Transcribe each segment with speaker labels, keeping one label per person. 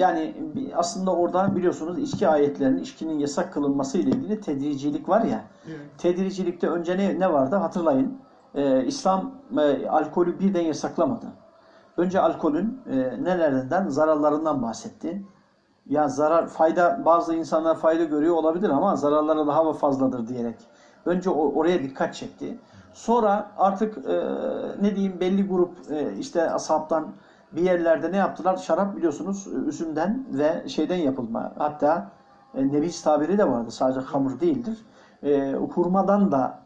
Speaker 1: Yani aslında orada biliyorsunuz içki ayetlerinin içkinin yasak kılınması ile ilgili tedricilik var ya.
Speaker 2: Evet.
Speaker 1: Tedricilikte önce ne, ne vardı hatırlayın. Ee, İslam e, alkolü birden yasaklamadı. Önce alkolün e, nelerinden, zararlarından bahsetti. Ya zarar, fayda, bazı insanlar fayda görüyor olabilir ama zararları daha fazladır diyerek. Önce o- oraya dikkat çekti. Sonra artık e, ne diyeyim belli grup e, işte ashabtan bir yerlerde ne yaptılar? Şarap biliyorsunuz üzümden ve şeyden yapılma. Hatta e, nebiz tabiri de vardı. Sadece hamur değildir. E, hurmadan da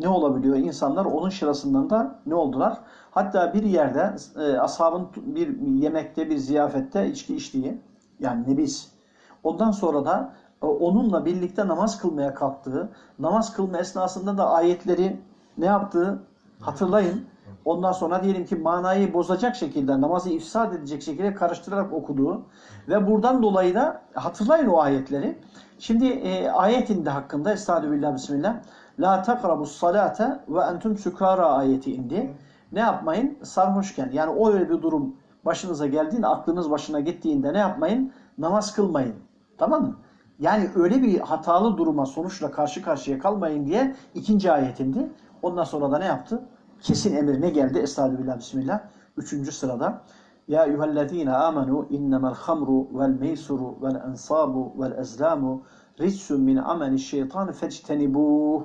Speaker 1: ne olabiliyor? İnsanlar onun şırasından da ne oldular? Hatta bir yerde e, ashabın bir yemekte, bir ziyafette içki içtiği, yani nebiz. Ondan sonra da e, onunla birlikte namaz kılmaya kalktığı, namaz kılma esnasında da ayetleri ne yaptığı hatırlayın. Ondan sonra diyelim ki manayı bozacak şekilde, namazı ifsad edecek şekilde karıştırarak okuduğu ve buradan dolayı da hatırlayın o ayetleri. Şimdi e, ayet indi hakkında Estağfirullah Bismillah. La takrabus salate ve entum sukara ayeti indi. Ne yapmayın? Sarhoşken yani o öyle bir durum başınıza geldiğinde, aklınız başına gittiğinde ne yapmayın? Namaz kılmayın. Tamam mı? Yani öyle bir hatalı duruma sonuçla karşı karşıya kalmayın diye ikinci ayet indi. Ondan sonra da ne yaptı? Kesin emir ne geldi? Estağfirullah Bismillah. Üçüncü sırada. Ya eyyühellezine amenu innemel hamru vel meysuru vel ensabu vel ezlamu ritsun min ameli şeytan fectenibuh.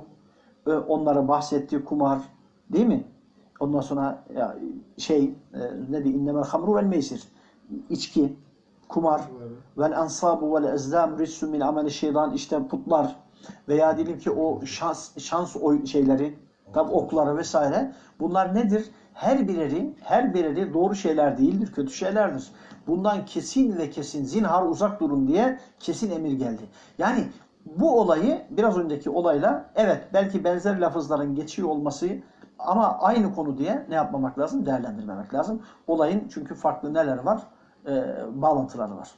Speaker 1: Onlara bahsetti kumar değil mi? Ondan sonra ya, şey e, ne diyor? İnnemel hamru vel meysir. İçki, kumar vel ensabu vel ezlam ritsun min ameli şeytan işte putlar veya diyelim ki o şans şans oy şeyleri tabi okları vesaire bunlar nedir? Her bireri her bireri doğru şeyler değildir, kötü şeylerdir. Bundan kesin ve kesin zinhar uzak durun diye kesin emir geldi. Yani bu olayı biraz önceki olayla evet belki benzer lafızların geçiyor olması ama aynı konu diye ne yapmamak lazım? Değerlendirmemek lazım. Olayın çünkü farklı neler var? Ee, bağlantıları var.